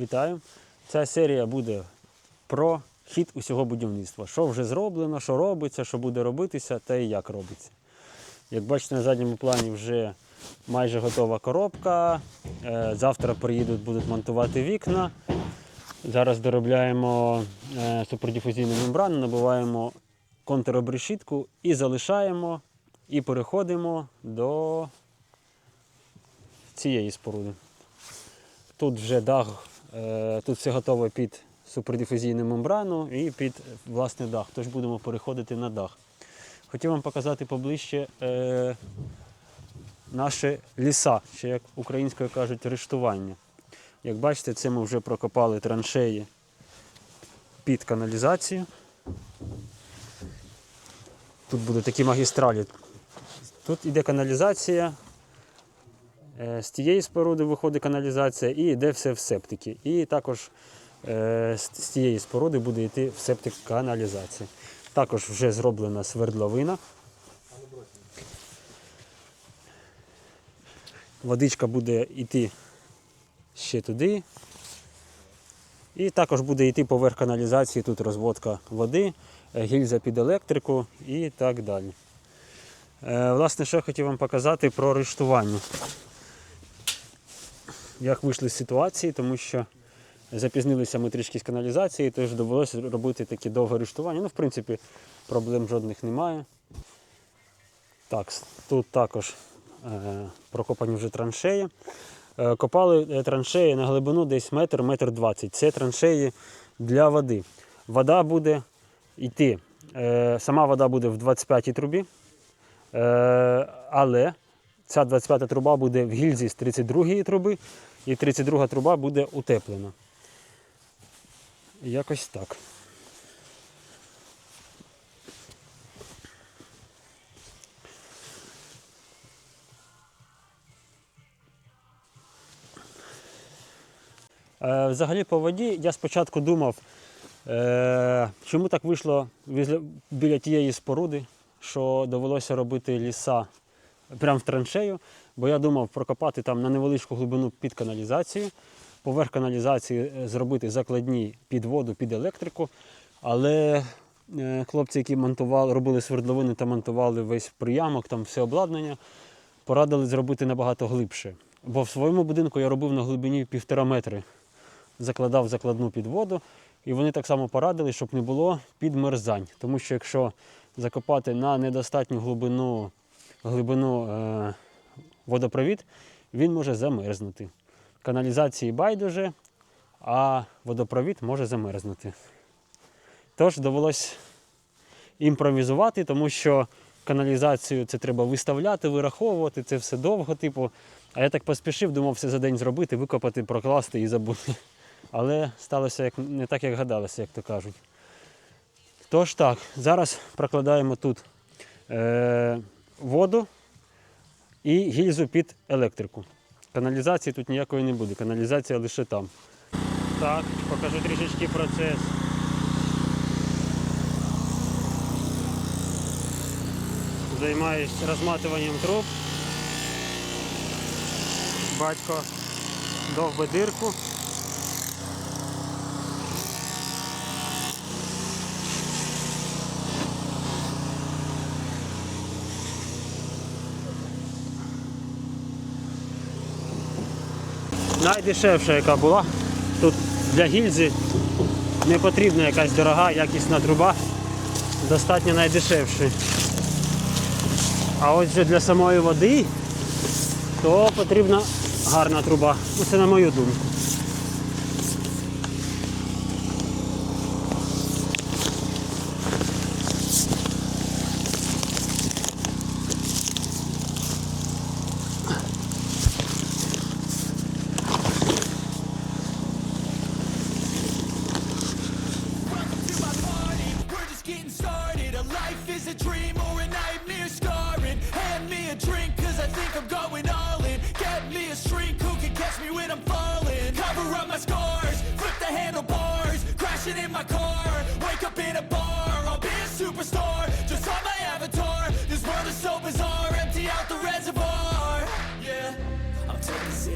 Вітаю! Ця серія буде про хід усього будівництва. Що вже зроблено, що робиться, що буде робитися та і як робиться. Як бачите, на задньому плані вже майже готова коробка. Е, Завтра приїдуть, будуть монтувати вікна. Зараз доробляємо е, супердифузійну мембрану, набиваємо контуробрешітку і залишаємо, і переходимо до цієї споруди. Тут вже дах, тут все готове під супердифузійну мембрану і під е, власний дах. Тож будемо переходити на дах. Хотів вам показати поближче е, наші ліса, ще як українською кажуть, рештування. Як бачите, це ми вже прокопали траншеї під каналізацію. Тут будуть такі магістралі. Тут іде каналізація, Е, З тієї споруди виходить каналізація і йде все в септики. І також е, з тієї споруди буде йти в септик каналізації. Також вже зроблена свердловина. Водичка буде йти ще туди. І також буде йти поверх каналізації, тут розводка води, е, гільза під електрику і так далі. Е, Власне, що я хотів вам показати про рештування як вийшли з ситуації, тому що запізнилися ми трішки з каналізації, тож довелося робити такі довге рештування. Ну, в принципі, проблем жодних немає. Так, тут також е, прокопані вже траншеї. Е, копали е, траншеї на глибину десь метр, метр двадцять. Це траншеї для води. Вода буде йти. Е, сама вода буде в 25-й трубі, е, але ця 25-та труба буде в гільзі з 32-ї труби, і 32 труба буде утеплена. Якось так. Е, Взагалі по воді я спочатку думав, е, чому так вийшло біля тієї споруди, що довелося робити ліса прямо в траншею, бо я думав прокопати там на невеличку глибину під каналізацію, поверх каналізації е, зробити закладні під воду, під електрику. Але е, хлопці, які монтували, робили свердловини та монтували весь приямок, там все обладнання, порадили зробити набагато глибше. Бо в своєму будинку я робив на глибині півтора метри, закладав закладну під воду, і вони так само порадили, щоб не було підмерзань. Тому що якщо закопати на недостатню глибину глибину е, водопровід, він може замерзнути. Каналізації байдуже, а водопровід може замерзнути. Тож довелось імпровізувати, тому що каналізацію це треба виставляти, вираховувати, це все довго, типу. А я так поспішив, думав все за день зробити, викопати, прокласти і забути. Але сталося як, не так, як гадалося, як то кажуть. Тож так, зараз прокладаємо тут е, воду і гільзу під електрику. Каналізації тут ніякої не буде, каналізація лише там. Так, покажу трішечки процес. Займаюсь розматуванням труб. Батько довбе дирку. Найдешевша, яка була. Тут для гільзи не потрібна якась дорога, якісна труба. Достатньо найдешевшої. А ось вже для самої води, то потрібна гарна труба. Ну, Це на мою думку.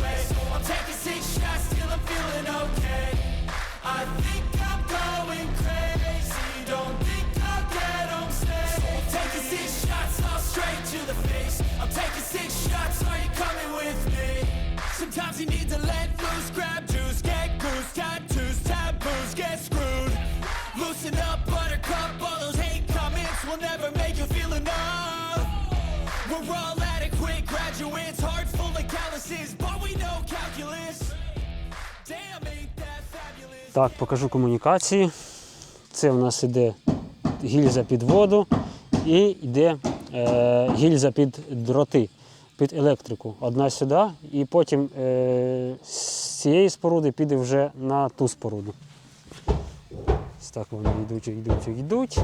way So I'm taking six shots till I'm feeling okay. I think I'm going crazy. Don't think I'll get home safe So I'm taking six shots all straight to the face. I'm taking six shots, are you coming with me? Sometimes you need to let loose, grab juice, Так, покажу комунікації. Це в нас іде гільза під воду і йде е, гільза під дроти, під електрику. Одна сюди, і потім е, з цієї споруди піде вже на ту споруду. Ось так вони йдуть, йдуть, йдуть.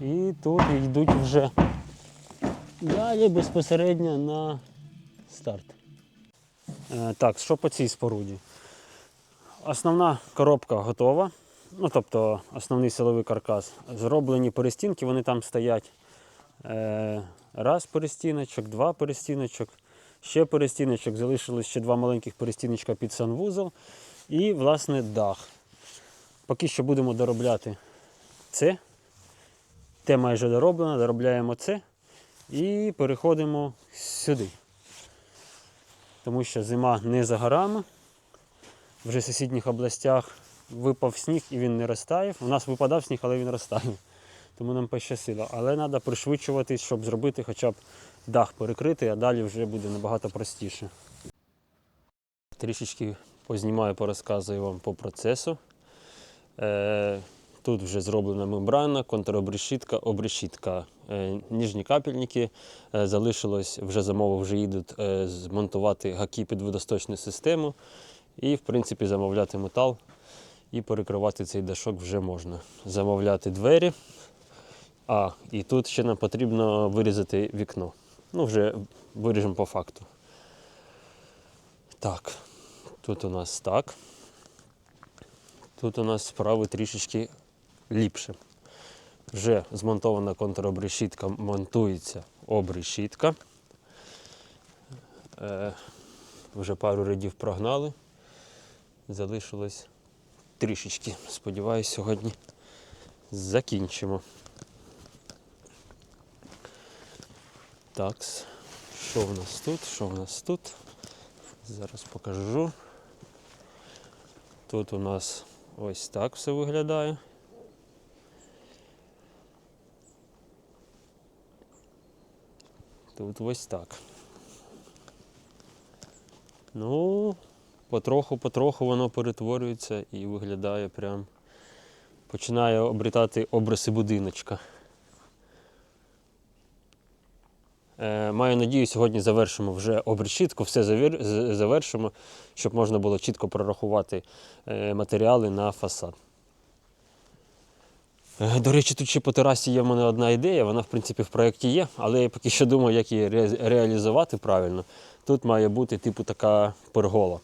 І тут йдуть вже далі безпосередньо на старт. Е, Так, що по цій споруді? Основна коробка готова. Ну, тобто основний силовий каркас. Зроблені перестінки, вони там стоять. Е, Раз перестіночок, два перестіночок, ще перестіночок, залишилось ще два маленьких перестіночка під санвузол і, власне, дах. Поки що будемо доробляти це. Те майже дороблено, доробляємо це і переходимо сюди тому що зима не за горами. Вже в сусідніх областях випав сніг і він не розтаяв. У нас випадав сніг, але він розтаяв. Тому нам пощастило. Але треба пришвидшуватись, щоб зробити хоча б дах перекритий, а далі вже буде набагато простіше. Трішечки познімаю, порозказую вам по процесу. Е, Тут вже зроблена мембрана, контробрешітка, обрешітка. Е, Ніжні капельники е, залишилось, вже замови вже їдуть е, змонтувати гаки під водосточну систему і, в принципі, замовляти метал і перекривати цей дашок вже можна. Замовляти двері. А, і тут ще нам потрібно вирізати вікно. Ну, вже виріжемо по факту. Так, тут у нас так. Тут у нас справи трішечки ліпше. Вже змонтована контробрешітка, монтується обрешітка. Е, вже пару рядів прогнали. Залишилось трішечки. Сподіваюсь, сьогодні закінчимо. Так, що в нас тут? Що в нас тут? Зараз покажу. Тут у нас ось так все виглядає. Тут ось так. Ну, потроху-потроху воно перетворюється і виглядає прям. Починає обрітати обриси будиночка. Е, маю надію, сьогодні завершимо вже обрешітку, все завір- завершимо, щоб можна було чітко прорахувати е, матеріали на фасад. Е, До речі, тут ще по терасі є в мене одна ідея, вона в принципі в проєкті є, але я поки що думаю, як її ре- реалізувати правильно. Тут має бути типу така пергола.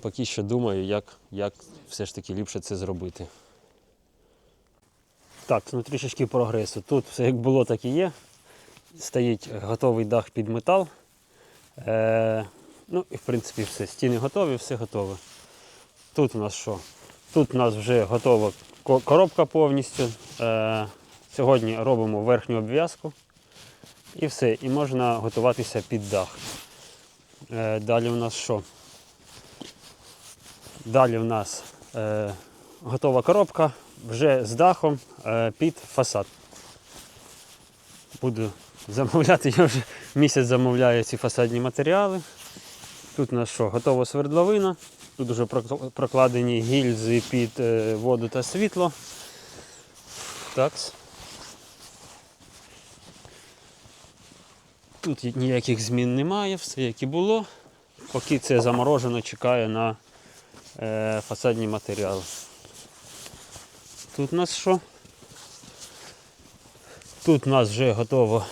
Поки що думаю, як, як все ж таки ліпше це зробити. Так, ну трішечки прогресу. Тут все як було, так і є. Стоїть готовий дах під метал. Е, ну і в принципі все. Стіни готові, все готове. Тут у нас що? Тут у нас вже готова коробка повністю. Е, сьогодні робимо верхню обв'язку. І все. І можна готуватися під дах. Е, далі у нас що? Далі в нас е, готова коробка вже з дахом під фасад. Буду замовляти, я вже місяць замовляю ці фасадні матеріали. Тут у нас що, готова свердловина. Тут вже прокладені гільзи під е, воду та світло. Так. Тут ніяких змін немає, все як і було. Поки це заморожено, чекає на е, фасадні матеріали. Тут у нас що? Тут у нас вже готово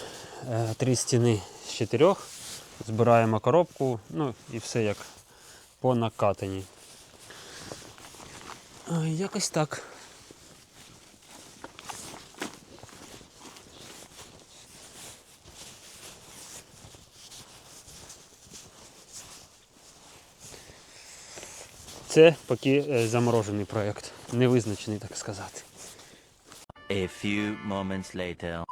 е, три стіни з чотирьох. Збираємо коробку, ну і все як по накатанні. Якось так. Це поки е, заморожений проєкт, невизначений, так сказати. A few moments later.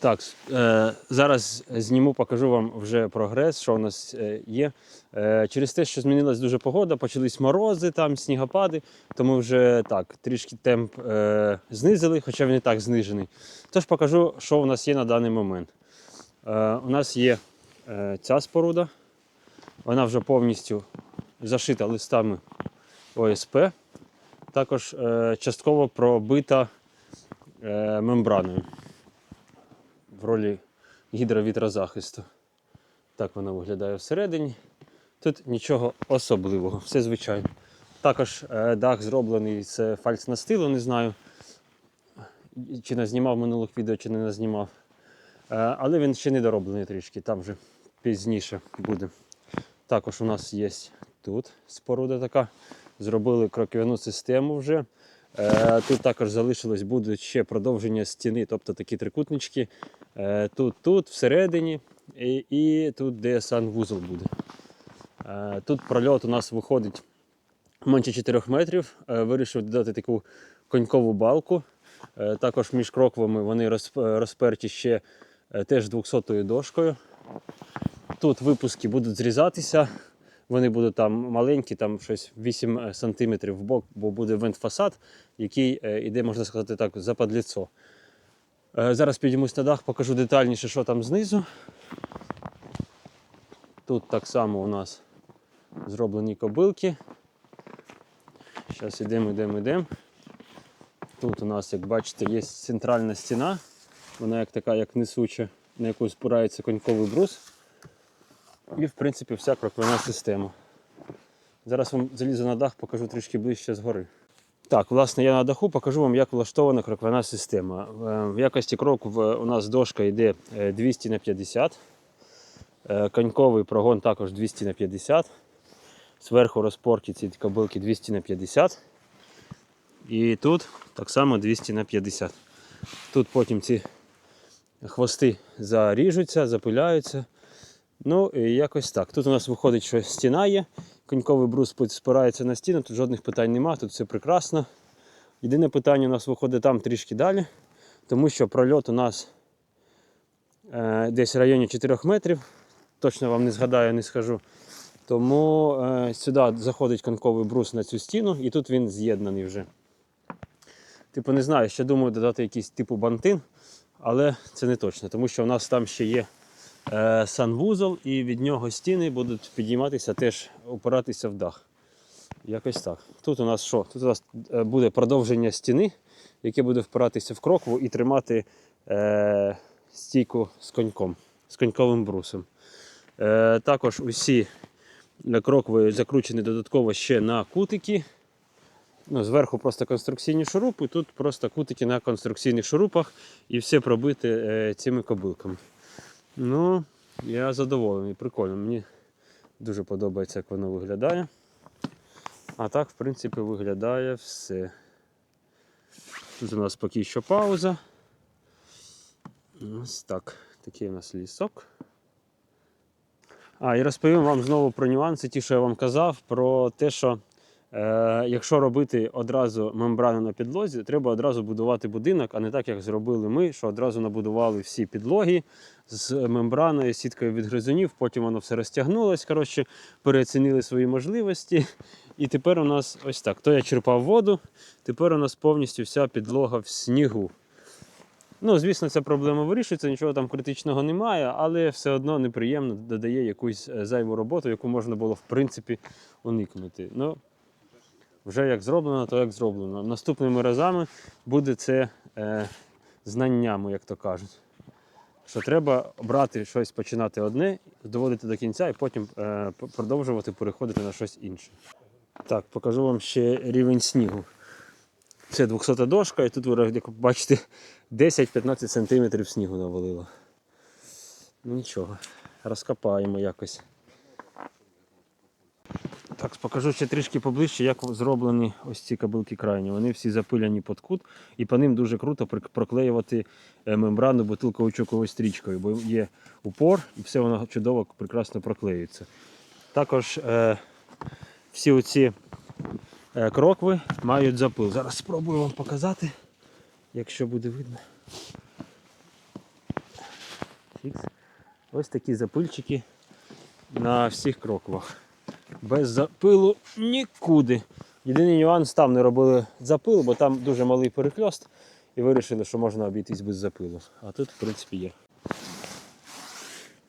Так, е, зараз зніму, покажу вам вже прогрес, що у нас е, є. Е, через те, що змінилась дуже погода, почались морози, там, снігопади, тому вже так, трішки темп знизили, хоча він і так знижений. Тож покажу, що у нас є на даний момент. У нас є ця споруда, вона вже повністю зашита листами ОСП, також частково пробита мембраною в ролі гідровітрозахисту. Так вона виглядає всередині. Тут нічого особливого, все звичайно. Також е, дах зроблений з фальцнастилу, не знаю, чи не знімав минулих відео, чи не назнімав. Е, але він ще не дороблений трішки, там вже пізніше буде. Також у нас є тут споруда така. Зробили кроквяну систему вже. Е, Тут також залишилось буде ще продовження стіни, тобто такі трикутнички. Е, Тут, тут, всередині, і, і тут, де санвузол буде. Е, Тут прольот у нас виходить менше 4 метрів. Е, Вирішив додати таку конькову балку. Також між кроквами вони розперті ще теж 200 дошкою. Тут випуски будуть зрізатися. Вони будуть там маленькі, там щось 8 см в бок, бо буде вент-фасад, який іде, можна сказати так, западліцо. Е, Зараз підіймусь на дах, покажу детальніше, що там знизу. Тут так само у нас зроблені кобилки. Зараз йдемо, йдемо, йдемо. Тут у нас, як бачите, є центральна стіна. Вона як така, як несуча, на яку спирається коньковий брус. І, в принципі, вся кроквяна система. Зараз вам залізу на дах, покажу трішки ближче згори. Так, власне, я на даху покажу вам, як влаштована кроквяна система. Е, В якості кроку у нас дошка йде е, 200 на 50. Е, Коньковий прогон також 200 на 50. Зверху розпорки ці кобилки 200 на 50. І тут так само 200 на 50. Тут потім ці хвости заріжуться, запиляються. Ну, і якось так. Тут у нас виходить, що стіна є. Коньковий брус спирається на стіну, тут жодних питань нема, тут все прекрасно. Єдине питання у нас виходить там трішки далі, тому що прольот у нас е, десь в районі 4 метрів. Точно вам не згадаю, не скажу. Тому е, сюди заходить коньковий брус на цю стіну, і тут він з'єднаний вже. Типу, не знаю, ще думаю додати якийсь типу бантин, але це не точно, тому що у нас там ще є санвузол, і від нього стіни будуть підійматися, теж опиратися в дах. Якось так. Тут у нас що? Тут у нас е, буде продовження стіни, яке буде впиратися в крокву і тримати е, стійку з коньком, з коньковим брусом. Е, також усі крокви закручені додатково ще на кутики. Ну, зверху просто конструкційні шурупи, тут просто кутики на конструкційних шурупах і все пробите е, цими кобилками. Ну, я задоволений, прикольно. Мені дуже подобається, як воно виглядає. А так, в принципі, виглядає все. Тут у нас поки що пауза. Ось так. Такий у нас лісок. А, і розповім вам знову про нюанси, ті, що я вам казав, про те, що якщо робити одразу мембрану на підлозі, треба одразу будувати будинок, а не так, як зробили ми, що одразу набудували всі підлоги з мембраною, сіткою від гризунів, потім воно все розтягнулось, коротше, переоцінили свої можливості. І тепер у нас ось так. То я черпав воду, тепер у нас повністю вся підлога в снігу. Ну, звісно, ця проблема вирішується, нічого там критичного немає, але все одно неприємно додає якусь е, зайву роботу, яку можна було в принципі уникнути. Ну, вже як зроблено, то як зроблено. Наступними разами буде це е, знаннями, як то кажуть. що треба брати щось, починати одне, доводити до кінця і потім е, продовжувати переходити на щось інше. Так, покажу вам ще рівень снігу. Це 200 дошка, і тут ви як бачите 10-15 см снігу навалило. Ну нічого, розкопаємо якось. Так, покажу ще трішки поближче, як зроблені ось ці кабелки крайні. Вони всі запиляні під кут, і по ним дуже круто проклеювати е, мембрану бутилково-чоковою стрічкою, бо є упор і все воно чудово, прекрасно проклеюється. Також е, всі оці е, крокви мають запил. Зараз спробую вам показати, якщо буде видно. Ось такі запильчики на всіх кроквах. Без запилу нікуди. Єдиний нюанс там не робили запил, бо там дуже малий перехльост, і вирішили, що можна обійтись без запилу. А тут, в принципі, є.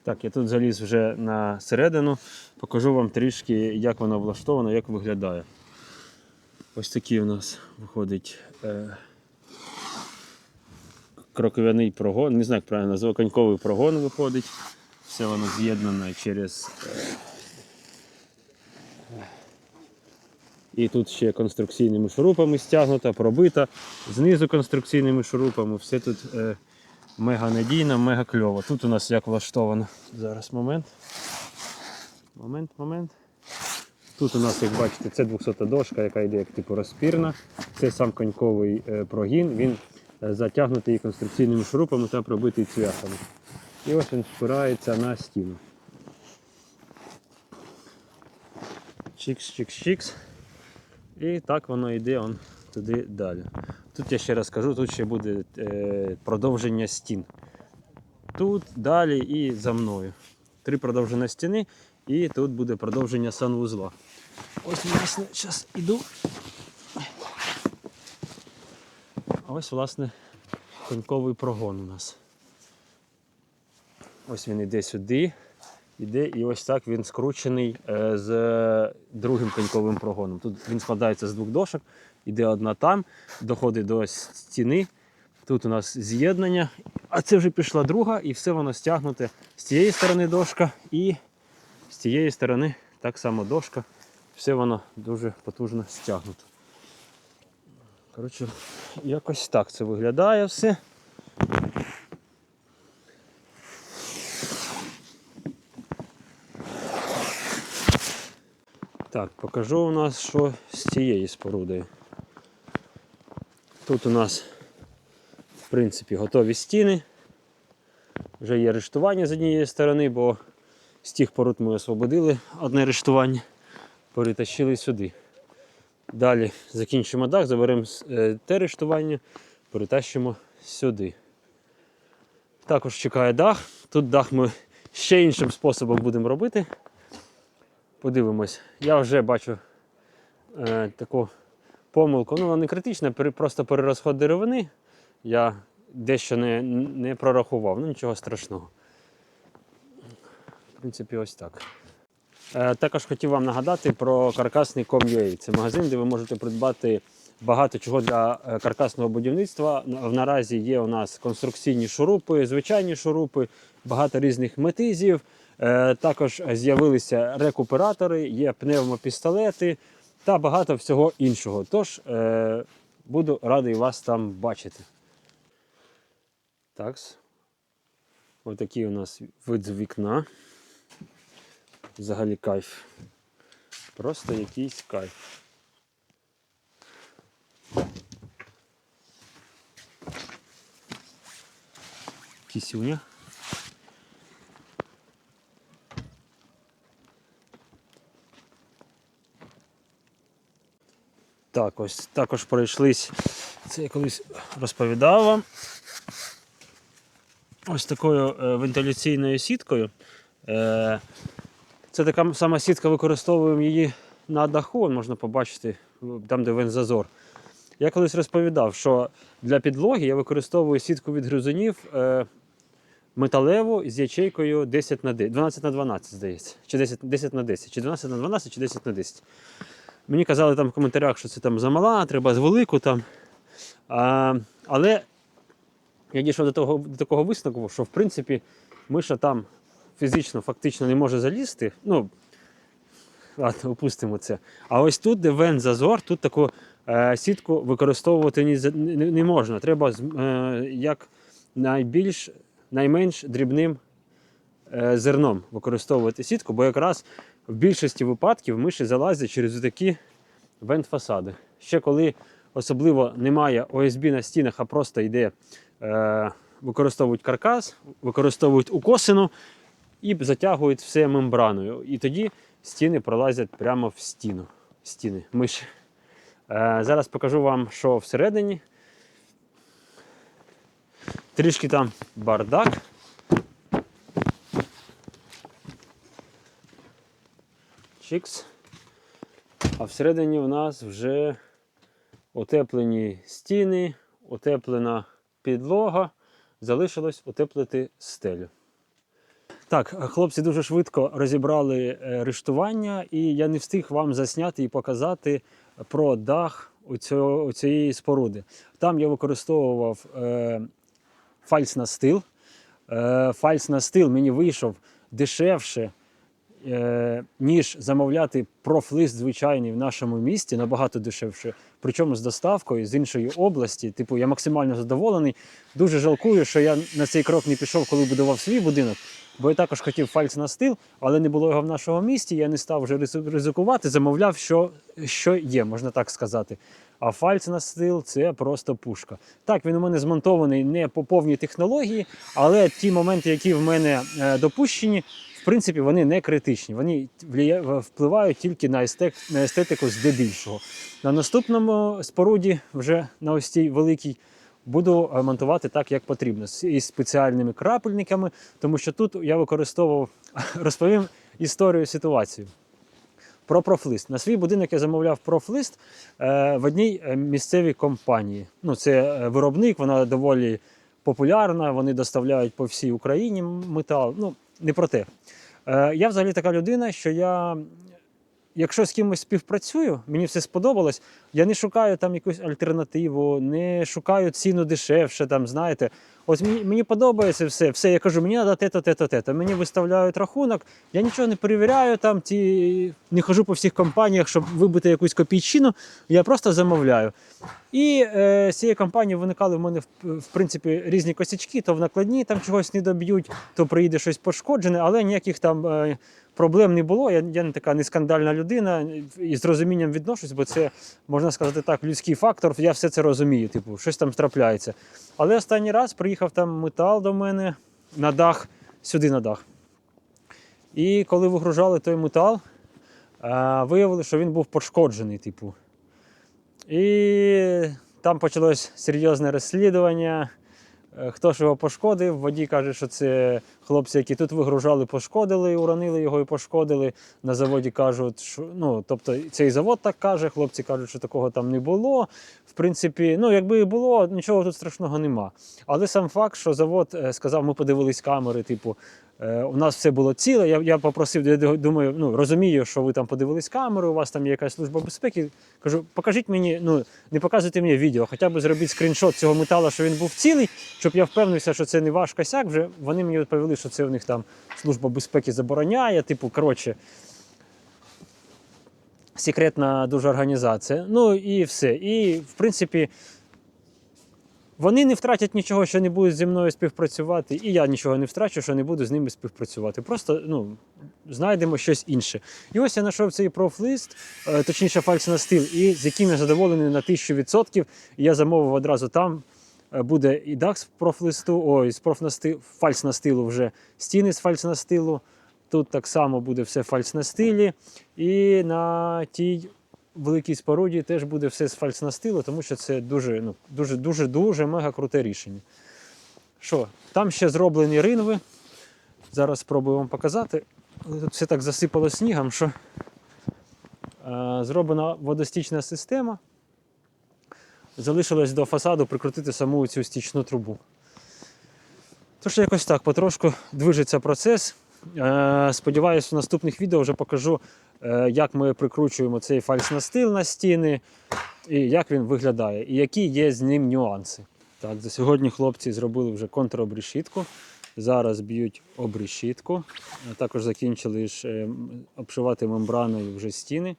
Так, я тут заліз вже на середину, покажу вам трішки, як воно влаштовано, як виглядає. Ось такий у нас виходить е, кроков'яний прогон, не знаю, як правильно назвати, коньковий прогон виходить. Все воно з'єднане через. е, І тут ще конструкційними шурупами стягнуто, пробито. Знизу конструкційними шурупами. Все тут е, мега надійно, мега кльово. Тут у нас як влаштовано. Зараз момент. Момент, момент. Тут у нас, як бачите, це 200 дошка, яка йде як типу розпірна. Це сам коньковий е, прогін. Він е, затягнутий конструкційними шурупами та пробитий цвяхами. І ось він впирається на стіну. Чікс-чікс-чікс. І так воно йде он туди далі. Тут я ще раз кажу, тут ще буде е, продовження стін. Тут, далі і за мною. Три продовження стіни, і тут буде продовження санвузла. Ось, власне, зараз іду. Ось, власне, коньковий прогон у нас. Ось він іде сюди, іде, і ось так він скручений е, з другим коньковим прогоном. Тут він складається з двох дошок, іде одна там, доходить до стіни. Тут у нас з'єднання, а це вже пішла друга, і все воно стягнуте з цієї сторони дошка і з цієї сторони так само дошка. Все воно дуже потужно стягнуто. Коротше, якось так це виглядає все. Так, покажу у нас, що з цією спорудою. Тут у нас, в принципі, готові стіни. Вже є рештування з однієї сторони, бо з тих пород ми освободили одне рештування, перетащили сюди. Далі закінчимо дах, заберемо е, те рештування, перетащимо сюди. Також чекає дах. Тут дах ми ще іншим способом будемо робити. Подивимось. Я вже бачу е, таку помилку. Ну, вона не критична, просто перерозход деревини. Я дещо не, не прорахував, ну нічого страшного. В принципі, ось так. Е, також хотів вам нагадати про каркасний Com.ua. Це магазин, де ви можете придбати багато чого для е, каркасного будівництва. Наразі є у нас конструкційні шурупи, звичайні шурупи, багато різних метизів. Е, Також з'явилися рекуператори, є пневмопістолети та багато всього іншого. Тож е, буду радий вас там бачити. Такс. Ось такий у нас вид з вікна. Взагалі кайф. Просто якийсь кайф. Кисюня. Так, ось також пройшлись. Це я колись розповідав вам. Ось такою е, вентиляційною сіткою. Е, це така сама сітка, використовуємо її на даху, можна побачити, там, де вензазор. Я колись розповідав, що для підлоги я використовую сітку від гризунів е, металеву з ячейкою 10 на 10, 12 на 12, здається. Чи 10, 10 на 10, чи 12 на 12, чи 10 на 10. Мені казали там в коментарях, що це там замала, треба з велику там. А, але я дійшов до того до такого висновку, що в принципі миша там фізично, фактично не може залізти. Ну, ладно, опустимо це. А ось тут, де вен зазор, тут таку е, сітку використовувати за- не, не можна. Треба е, як найбільш найменш дрібним е, зерном використовувати сітку, бо якраз в більшості випадків миші залазять через такі вент-фасади. Ще коли особливо немає ОСБ на стінах, а просто йде, е, використовують каркас, використовують укосину і затягують все мембраною. І тоді стіни пролазять прямо в стіну. Стіни миші. Е, зараз покажу вам, що всередині. Трішки там бардак. Чікс. А всередині у нас вже утеплені стіни, утеплена підлога. Залишилось утеплити стелю. Так, хлопці дуже швидко розібрали е, рештування, і я не встиг вам засняти і показати про дах оцього, цієї споруди. Там я використовував е, фальс-настил. Е, фальс-настил мені вийшов дешевше, ніж замовляти профлист звичайний в нашому місті, набагато дешевше. Причому з доставкою з іншої області. Типу, я максимально задоволений. Дуже жалкую, що я на цей крок не пішов, коли будував свій будинок. Бо я також хотів фальц на стил, але не було його в нашому місті. Я не став вже ризикувати, замовляв, що, що є, можна так сказати. А фальц на стил це просто пушка. Так, він у мене змонтований не по повній технології, але ті моменти, які в мене е, допущені, в принципі, вони не критичні. Вони впливають тільки на, на естетику здебільшого. На наступному споруді, вже на ось цій великій, буду е, монтувати так, як потрібно, із спеціальними крапельниками, тому що тут я використовував, розповім історію ситуацію. Про профлист. На свій будинок я замовляв профлист е, в одній е, місцевій компанії. Ну, це виробник, вона доволі популярна, вони доставляють по всій Україні метал. Ну, не про те. Е, я взагалі така людина, що я, якщо з кимось співпрацюю, мені все сподобалось, я не шукаю там якусь альтернативу, не шукаю ціну дешевше, там, знаєте. Ось мені, мені подобається все. Все, я кажу, мені треба те-то, те-то, те-то. Мені виставляють рахунок, я нічого не перевіряю, там ті, не хожу по всіх компаніях, щоб вибити якусь копійчину, я просто замовляю. І е, з цієї компанії виникали в мене в, в принципі різні косячки, то в накладні там чогось не доб'ють, то приїде щось пошкоджене, але ніяких там е, проблем не було. Я, я не така не скандальна людина і з розумінням відношусь, бо це можна сказати так, людський фактор. Я все це розумію. Типу, щось там трапляється. Але останній раз приїхав там метал до мене на дах, сюди на дах. І коли вигружали той метал, е, виявили, що він був пошкоджений, типу. І там почалось серйозне розслідування. Е, Хто ж його пошкодив? Водій каже, що це хлопці, які тут вигружали, пошкодили, уронили його і пошкодили. На заводі кажуть, що ну, тобто цей завод так каже, хлопці кажуть, що такого там не було. В принципі, ну якби і було, нічого тут страшного нема. Але сам факт, що завод е, сказав, ми подивились камери, типу, у нас все було ціле. Я, я попросив, я думаю, ну розумію, що ви там подивились камери, у вас там є якась служба безпеки. Кажу, покажіть мені, ну не показуйте мені відео, хоча б зробіть скріншот цього металу, що він був цілий, щоб я впевнився, що це не ваш косяк. Вже вони мені відповіли, що це у них там служба безпеки забороняє. Типу, коротше, секретна дуже організація. Ну і все. І в принципі. Вони не втратять нічого, що не будуть зі мною співпрацювати, і я нічого не втрачу, що не буду з ними співпрацювати. Просто ну, знайдемо щось інше. І ось я знайшов цей профлист, е, точніше фальс-настил, і з яким я задоволений на 1000%. І я замовив одразу там. е, Буде і дах з профлисту, ой, з профнастил, фальс-настилу вже стіни з фальс-настилу. Тут так само буде все фальс-настилі. І на тій великій споруді теж буде все з тому що це дуже, ну, дуже, дуже, дуже мега круте рішення. Що, там ще зроблені ринви. Зараз спробую вам показати. Тут все так засипало снігом, що е, зроблена водостічна система. Залишилось до фасаду прикрутити саму цю стічну трубу. Тож якось так, потрошку движеться процес. Е, Сподіваюсь, в наступних відео вже покажу, як ми прикручуємо цей фальс-настил на стіни, і як він виглядає, і які є з ним нюанси. Так, за сьогодні хлопці зробили вже контробрешітку. Зараз б'ють обрешітку. Також закінчили ж е, обшивати мембраною вже стіни.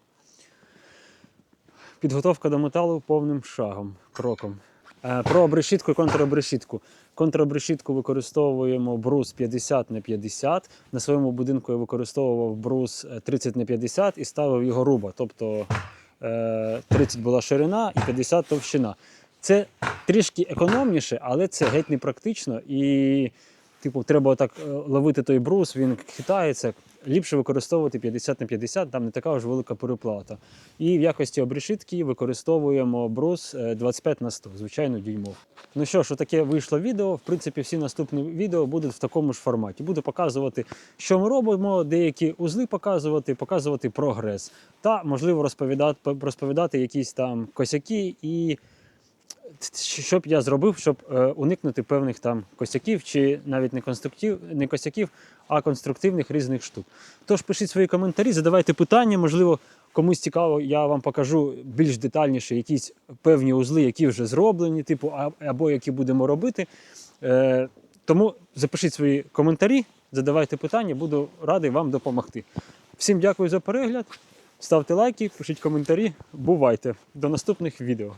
Підготовка до металу повним шагом, кроком. Е, Про обрешітку і контробрешітку. Контробрешітку використовуємо брус 50 на 50. На своєму будинку я використовував брус е, 30 на 50 і ставив його руба. Тобто е, 30 була ширина і 50 товщина. Це трішки економніше, але це геть не практично. І, типу, треба так е, ловити той брус, він хитається. Ліпше використовувати 50 на 50, там не така ж велика переплата. І в якості обрешітки використовуємо брус е, 25 на 100, звичайно, дюймов. Ну що ж, таке вийшло відео. В принципі, всі наступні відео будуть в такому ж форматі. Буду показувати, що ми робимо, деякі узли показувати, показувати прогрес. Та, можливо, розповідати, розповідати якісь там косяки і що б я зробив, щоб е, уникнути певних там косяків, чи навіть не конструктив, не косяків, а конструктивних різних штук. Тож пишіть свої коментарі, задавайте питання, можливо, комусь цікаво, я вам покажу більш детальніше якісь певні узли, які вже зроблені, типу, або які будемо робити. Е, тому запишіть свої коментарі, задавайте питання, буду радий вам допомогти. Всім дякую за перегляд. Ставте лайки, пишіть коментарі. Бувайте! До наступних відео.